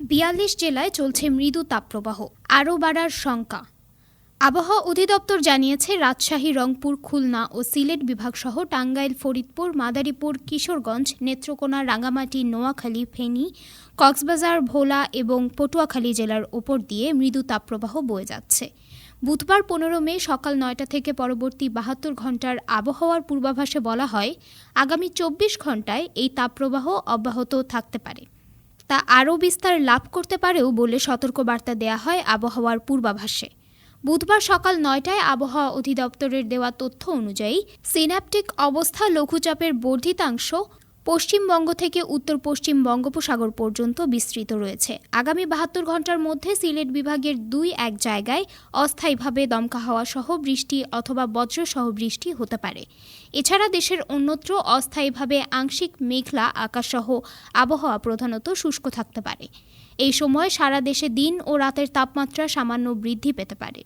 বিয়াল্লিশ জেলায় চলছে মৃদু তাপপ্রবাহ, আরও বাড়ার শঙ্কা। আবহাওয়া অধিদপ্তর জানিয়েছে, রাজশাহী, রংপুর, খুলনা ও সিলেট বিভাগসহ টাঙ্গাইল, ফরিদপুর, মাদারীপুর, কিশোরগঞ্জ, নেত্রকোনা, রাঙ্গামাটি, নোয়াখালী, ফেনী, কক্সবাজার, ভোলা এবং পটুয়াখালী জেলার ওপর দিয়ে মৃদু তাপপ্রবাহ বয়ে যাচ্ছে। বুধবার পনেরো মে সকাল নয়টা থেকে পরবর্তী বাহাত্তর ঘণ্টার আবহাওয়ার পূর্বাভাসে বলা হয়, আগামী চব্বিশ ঘন্টায় এই তাপপ্রবাহ অব্যাহত থাকতে পারে। তা আরও বিস্তার লাভ করতে পারেও বলে সতর্কবার্তা দেয়া হয় আবহাওয়ার পূর্বাভাসে। বুধবার সকাল নয়টায় আবহাওয়া অধিদপ্তরের দেওয়া তথ্য অনুযায়ী সিন্যাপটিক অবস্থা লঘুচাপের বর্ধিতাংশ পশ্চিমবঙ্গ থেকে উত্তর পশ্চিম বঙ্গোপসাগর পর্যন্ত বিস্তৃত রয়েছে। আগামী বাহাত্তর ঘণ্টার মধ্যে সিলেট বিভাগের দুই এক জায়গায় অস্থায়ীভাবে দমকা হাওয়া সহ বৃষ্টি অথবা বজ্রসহ বৃষ্টি হতে পারে। এছাড়া দেশের অন্যত্র অস্থায়ীভাবে আংশিক মেঘলা আকাশসহ আবহাওয়া প্রধানত শুষ্ক থাকতে পারে। এই সময় সারা দেশে দিন ও রাতের তাপমাত্রা সামান্য বৃদ্ধি পেতে পারে।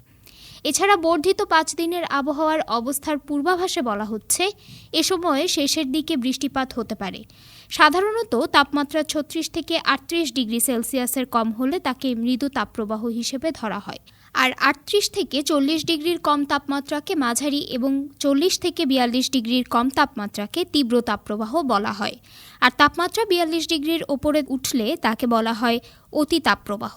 এছাড়া বর্ধিত পাঁচ দিনের আবহাওয়ার অবস্থার পূর্বাভাসে বলা হচ্ছে, এ সময়ে শেষের দিকে বৃষ্টিপাত হতে পারে। সাধারণত তাপমাত্রা ছত্রিশ থেকে আটত্রিশ ডিগ্রি সেলসিয়াসের কম হলে তাকে মৃদু তাপপ্রবাহ হিসেবে ধরা হয়। আর আটত্রিশ থেকে চল্লিশ ডিগ্রির কম তাপমাত্রাকে মাঝারি এবং চল্লিশ থেকে বিয়াল্লিশ ডিগ্রির কম তাপমাত্রাকে তীব্র তাপপ্রবাহ বলা হয়। আর তাপমাত্রা বিয়াল্লিশ ডিগ্রির ওপরে উঠলে তাকে বলা হয় অতি তাপপ্রবাহ।